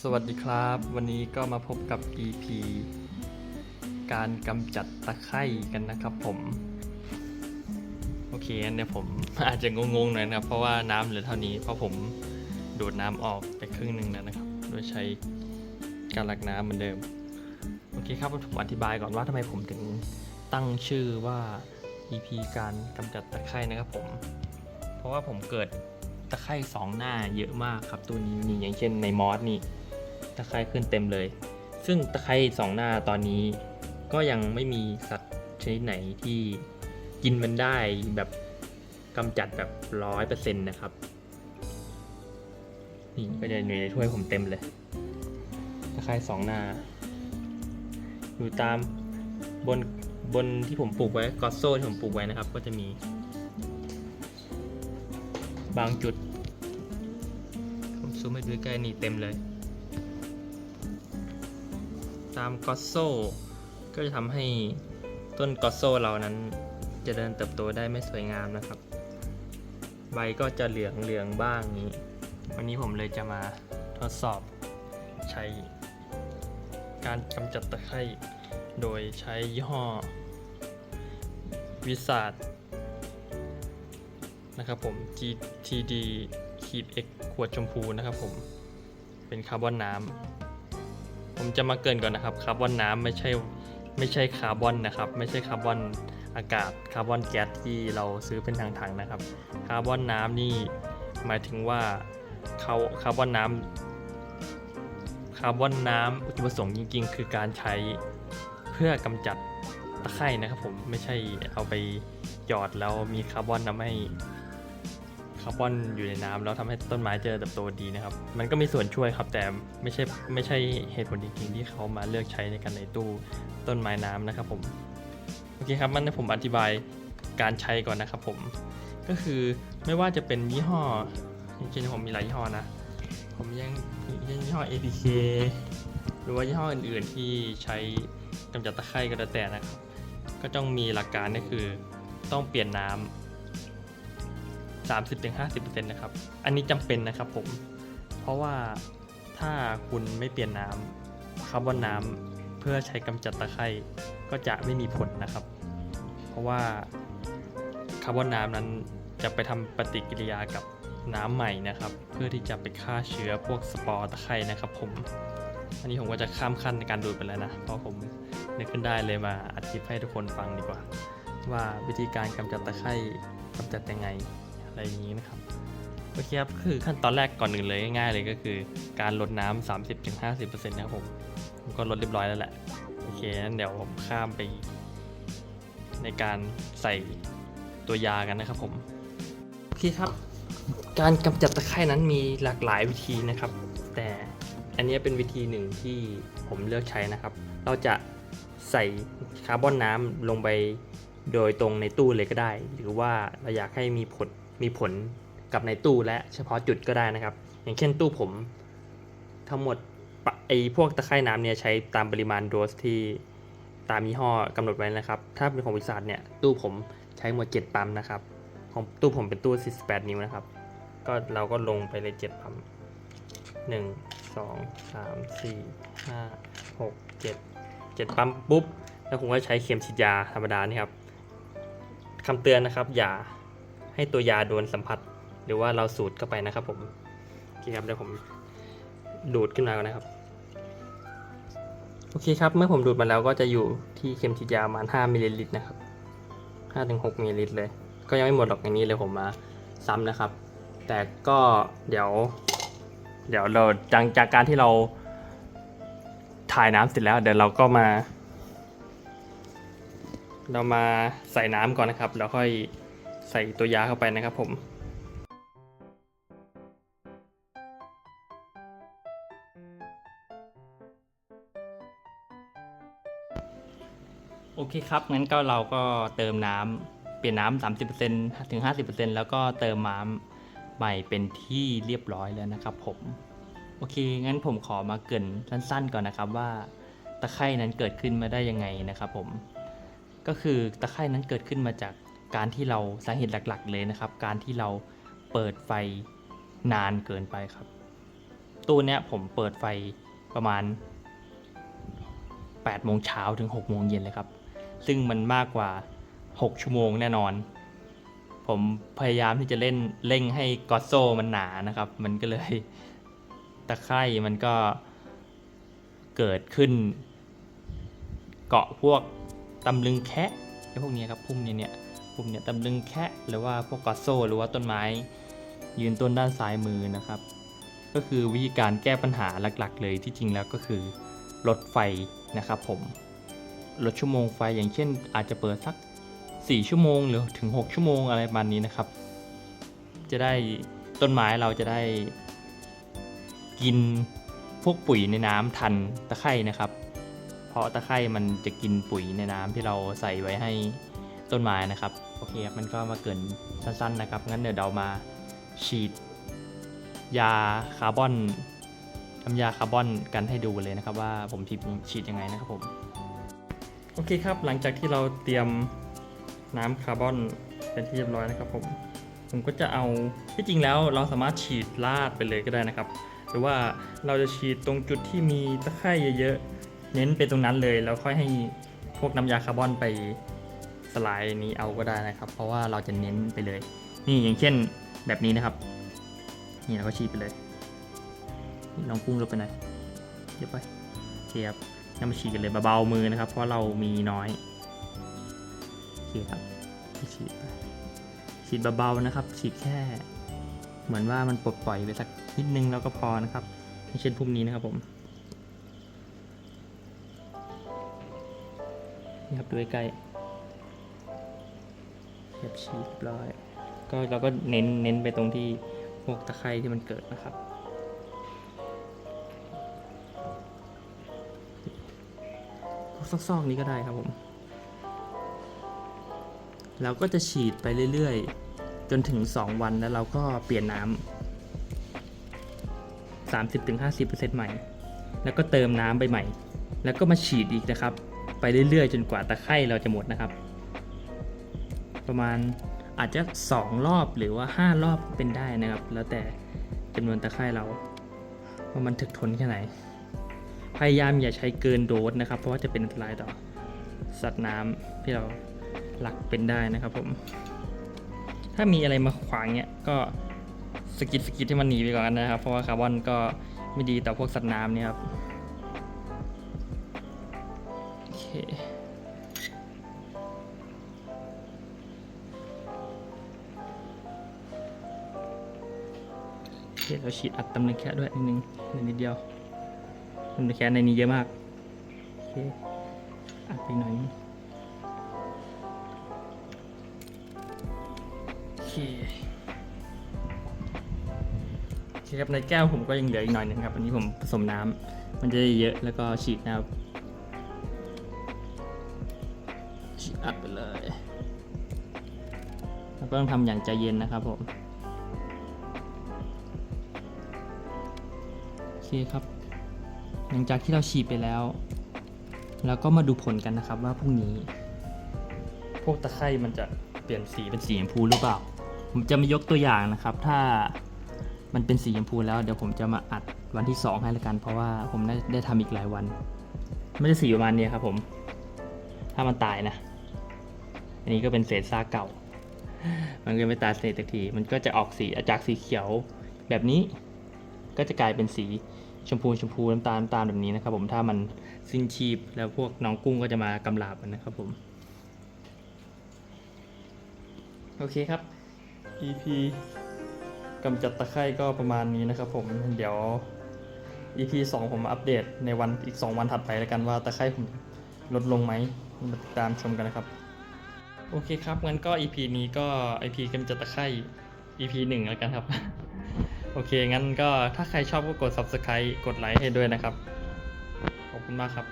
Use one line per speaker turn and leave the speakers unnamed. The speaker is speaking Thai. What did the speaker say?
สวัสดีครับ วันนี้ก็มาพบกับ EP การกำจัดตะไคร่กันนะครับผม โอเคงั้นเดี๋ยผมอาจจะงงๆหน่อยนะครับเพราะว่าน้ำเหลือเท่านี้เพราะผมดูดน้ำออกไปครึ่งหนึ่งแล้วนะครับ โดยใช้การหลักน้ำเหมือนเดิม โอเคครับผมอธิบายก่อนว่าทำไมผมถึงตั้งชื่อว่า EP การกำจัดตะไคร่นะครับผม เพราะว่าผมเกิด ตะไคร่สองหน้าเยอะมากครับตัวนี้นี่อย่างเช่นในมอสนี่ตะไคร่ขึ้นเต็มเลย ซึ่งตะไคร่สองหน้าตอนนี้ ก็ยังไม่มีสัตว์ชนิดไหนที่กินมันได้แบบกำจัดแบบร้อยเปอร์เซ็นต์นะครับนี่ก็จะอยู่ในถ้วยผมเต็มเลยตะไคร่สองหน้า อยู่ตามบนบนที่ผมปลูกไว้กอสโซ่ที่ผมปลูกไว้นะครับ ก็จะมี บางจุด ผมซูมให้ดูใกล้นี่เต็มเลย ตามกอสโซก็จะทำให้ต้นกอสโซเรานั้นจะเดินเติบโตได้ไม่สวยงามนะครับ ใบก็จะเหลืองเหลืองบ้างนี้ วันนี้ผมเลยจะมาทดสอบใช้ การกำจัดตะไคร่โดยใช้ยี่ห้อวิสาด นะครับผม GTD ขีด X ขวดชมพูนะครับผม เป็นคาร์บอนน้ำ ผมจะมาเกินก่อนนะครับ คาร์บอนน้ำไม่ใช่ไม่ใช่คาร์บอนนะครับ ไม่ใช่คาร์บอนอากาศ คาร์บอนแก๊สที่เราซื้อเป็นถังๆนะครับ คาร์บอนน้ำนี่หมายถึงว่าเขาคาร์บอนน้ำคาร์บอนน้ำจุดประสงค์จริง ๆ คือการใช้เพื่อกำจัดตะไคร่นะครับผมไม่ใช่เอาไปหยอดแล้วมีคาร์บอนทำให้ คาร์บอนอยู่ในน้ำแล้วทำให้ต้นไม้เจริญเติบโตดีนะครับ มันก็มีส่วนช่วยครับ แต่ไม่ใช่ไม่ใช่เหตุผลจริงๆที่เขามาเลือกใช้ในการในตู้ต้นไม้น้ำนะครับผมโอเคครับมันให้ผมอธิบายการใช้ก่อนนะครับ ผม ก็คือไม่ว่าจะเป็นยี่ห้อจริงๆผมมีหลายยี่ห้อนะ ผมยังยังยี่ห้อ APK หรือว่ายี่ห้ออื่นๆที่ใช้กำจัดตะไคร่ก็แล้วแต่นะครับ ก็ต้องมีหลักการก็คือต้องเปลี่ยนน้ำ 30-50%นะครับ อันนี้จำเป็นนะครับผม เพราะว่าถ้าคุณไม่เปลี่ยนน้ำคาร์บอนน้ำเพื่อใช้กำจัดตะไคร่ก็จะไม่มีผลนะครับ เพราะว่าคาร์บอนน้ำนั้นจะไปทำปฏิกิริยากับน้ำใหม่นะครับ เพื่อที่จะไปฆ่าเชื้อพวกสปอร์ตะไคร่นะครับ ผม อันนี้ผมก็จะข้ามขั้นในการดูดไปแล้วนะ เพราะผมนึกขึ้นได้เลยมาอัดคลิปให้ทุกคนฟังดีกว่า ว่าวิธีการกำจัดตะไคร่กำจัดยังไง อะไรอย่างนี้นะครับโอเคครับคือขั้นตอนแรกก่อนหนึ่งเลยง่ายๆเลยก็คือการลดน้ำ30-50%นะครับผมผมก็ลดเรียบร้อยแล้วแหละโอเคงั้นเดี๋ยวผมข้ามไป ในการใส่ตัวยากันนะครับผมโอเคครับ การกำจัดตะไคร่นั้นมีหลากหลายวิธีนะครับ แต่อันนี้เป็นวิธีหนึ่งที่ผมเลือกใช้นะครับ เราจะใส่คาร์บอนน้ำลงไปโดยตรงในตู้เลยก็ได้ หรือว่าเราอยากให้มีผล มีผลกับในตู้และเฉพาะจุดก็ได้นะครับ อย่างเช่นตู้ผมทั้งหมดไอพวกตะไคร่น้ำเนี่ยใช้ตามปริมาณโดสที่ตามยี่ห้อกำหนดไว้นะครับ ถ้าเป็นของบริษัทเนี่ยตู้ผมใช้หมด 7 ปั๊มนะครับ ของตู้ผมเป็นตู้ 48 นิ้วนะครับ ก็เราก็ลงไปเลย 7 ปั๊ม 1 2 3 4 5 6 7 7 ปั๊มปุ๊บ แล้วผมก็ใช้เข็มฉีดยาธรรมดานี่ครับคำเตือนนะครับ อย่า ให้ตัวยาโดนสัมผัส หรือว่าเราสูดเข้าไปนะครับผมโอเคครับเดี๋ยวผมดูดขึ้นมาก่อนนะครับโอเคครับเมื่อผมดูดมาแล้วก็จะอยู่ที่เข็มฉีดยาประมาณ 5มิลลิลิตรนะครับ5ถึง6มิลลิลิตรเลย ก็ยังไม่หมดหรอกอย่างนี้เลยผมมาซ้ำนะครับ แต่ก็เดี๋ยว เดี๋ยวเราจากจากการที่เราถ่ายน้ำเสร็จแล้ว เดี๋ยวเราก็มา เรามาใส่น้ำก่อนนะครับ แล้วค่อย ใส่ตัวยาเข้าไปนะครับผมโอเคครับ งั้นก็เราก็เติมน้ำเปลี่ยนน้ำ30%ถึง 50%แล้วก็เติมน้ำใหม่เป็นที่เรียบร้อยแล้วนะครับผม โอเค งั้นผมขอมาเกินสั้นๆก่อนนะครับว่าตะไคร่นั้นเกิดขึ้นมาได้ยังไงนะครับผม ก็คือตะไคร่นั้นเกิดขึ้นมาจาก การที่เราสาเหตุหลักๆ เลยนะครับ การที่เราเปิดไฟนานเกินไปครับ ตู้เนี้ยผมเปิดไฟประมาณ8โมงเช้าถึง6โมงเย็นเลยครับ ซึ่งมันมากกว่า 6 ชั่วโมงแน่นอน ผมพยายามที่จะเล่นเร่งให้กอตโซมันหนานะครับ มันก็เลยตะไคร่มันก็เกิดขึ้น เกาะพวกตำลึงแคะไอ้พวกนี้ครับพุ่มนี้เนี่ย พุ่มเนี่ยตำลึงแคะหรือว่าพวกกอโซหรือว่าต้นไม้ ยืนต้นด้านซ้ายมือนะครับ ก็คือวิธีการแก้ปัญหาหลักๆ เลยที่จริงแล้วก็คือลดไฟนะครับผมลดชั่วโมงไฟอย่างเช่น อาจจะเปิดสัก 4 ชั่วโมงหรือถึง 6 ชั่วโมงอะไรประมาณนี้นะครับ จะได้ต้นไม้เราจะได้ กินพวกปุ๋ยในน้ำทันตะไคร่นะครับ เพราะตะไคร่มันจะกินปุ๋ยในน้ำที่เราใส่ไว้ให้ ต้นไม้นะครับ โอเคครับมันก็มาเกินสั้นๆนะครับ งั้นเดี๋ยวเรามาฉีด ยาคาร์บอนน้ำยาคาร์บอนกันให้ดูเลยนะครับ ว่าผมฉีดฉีดยังไงนะครับผม โอเคครับ หลังจากที่เราเตรียมน้ำคาร์บอนเป็นที่เรียบร้อยนะครับผม ผมก็จะเอาที่จริงแล้วเราสามารถฉีดลาดไปเลยก็ได้นะครับ หรือว่าเราจะฉีดตรงจุดที่มีตะไคร่เยอะๆ เน้นไปตรงนั้นเลยแล้วค่อยให้พวกน้ำยาคาร์บอนไป สลายนี้เอาก็ได้นะครับ เพราะว่าเราจะเน้นไปเลย นี่อย่างเช่นแบบนี้นะครับ นี่เราก็ฉีดไปเลยนี่น้องกุ้งลงไปหน่อยเดี๋ยวไปเทียบน้ำมาฉีดกันเลยเบาๆมือนะครับ เพราะเรามีน้อยโอเคครับฉีดไปฉีดเบาๆนะครับฉีดแค่ เหมือนว่ามันปลดปล่อยไปสักนิดนึงแล้วก็พอนะครับอย่างเช่นพุ่มนี้นะครับผมนี่ครับดูใกล้ๆ เทียบฉีดเรียบร้อย ก็เราก็เน้นเน้นไปตรงที่พวกตะไคร่ที่มันเกิดนะครับพวกซอกๆนี้ก็ได้ครับผม เราก็จะฉีดไปเรื่อยๆ จนถึง 2 วันแล้วเราก็เปลี่ยนน้ำ30-50%ใหม่ แล้วก็เติมน้ำไปใหม่ แล้วก็มาฉีดอีกนะครับ ไปเรื่อยๆ จนกว่าตะไคร่เราจะหมดนะครับ ประมาณอาจจะ 2 รอบหรือว่า 5 รอบเป็นได้นะครับ แล้วแต่จำนวนตะไคร่เราว่ามันถึกทนแค่ไหน พยายามอย่าใช้เกินโดสนะครับ เพราะว่าจะเป็นอันตรายต่อสัตว์น้ำที่เราหลักเป็นได้นะครับผม ถ้ามีอะไรมาขวางเนี่ยก็สกิดสกิดให้มันหนีไปก่อนนะครับ เพราะว่าคาร์บอนก็ไม่ดีต่อพวกสัตว์น้ำเนี่ยครับโอเค โอเคเราฉีดอัดตำลึงแค่ด้วยนิดนึงนิดเดียวตำลึงแค่ในนี้เยอะมากโอเคอัดไปหน่อยโอเคครับในแก้วผมก็ยังเหลืออีกหน่อยนึงครับอันนี้ผมผสมน้ำมันจะได้เยอะแล้วก็ฉีดนะครับฉีดอัดไปเลยแล้วก็ต้องทำอย่างใจเย็นนะครับผม คครับ หลังจากที่เราฉีดไปแล้ว เราก็มาดูผลกันนะครับว่าพรุ่งนี้ พวกตะไคร่มันจะเปลี่ยนสีเป็นสีชมพูหรือเปล่า ผมจะมายกตัวอย่างนะครับ ถ้ามันเป็นสีชมพูแล้วเดี๋ยวผมจะมาอัดวันที่ 2 ให้ละกัน เพราะว่าผมได้ได้ทำอีกหลายวันไม่ได้สีประมาณนี้ครับผม ถ้ามันตายนะ อันนี้ก็เป็นเศษซากเก่า มันก็ไม่ตายเศษสักที มันก็จะออกสีจากสีเขียวแบบนี้ ก็จะกลายเป็นสีชมพูชมพูน้ำตาลน้ำตาลแบบนี้นะครับ ผมถ้ามันสิ้นชีพแล้วพวกน้องกุ้งก็จะมากำลาบมันนะครับผมโอเคครับ EP กำจัดตะไคร่ก็ประมาณนี้นะครับผมเดี๋ยว EP 2 ผมอัปเดตในวันอีก 2 วันถัดไปแล้วกันว่าตะไคร่ผมลดลงไหมมาติดตามชมกันนะครับ โอเคครับงั้นก็ EP นี้ก็ EP กำจัดตะไคร่ EP 1 แล้วกันครับ โอเค งั้นก็ถ้าใครชอบก็กด subscribe กดไลค์ให้ด้วยนะครับ ขอบคุณมากครับ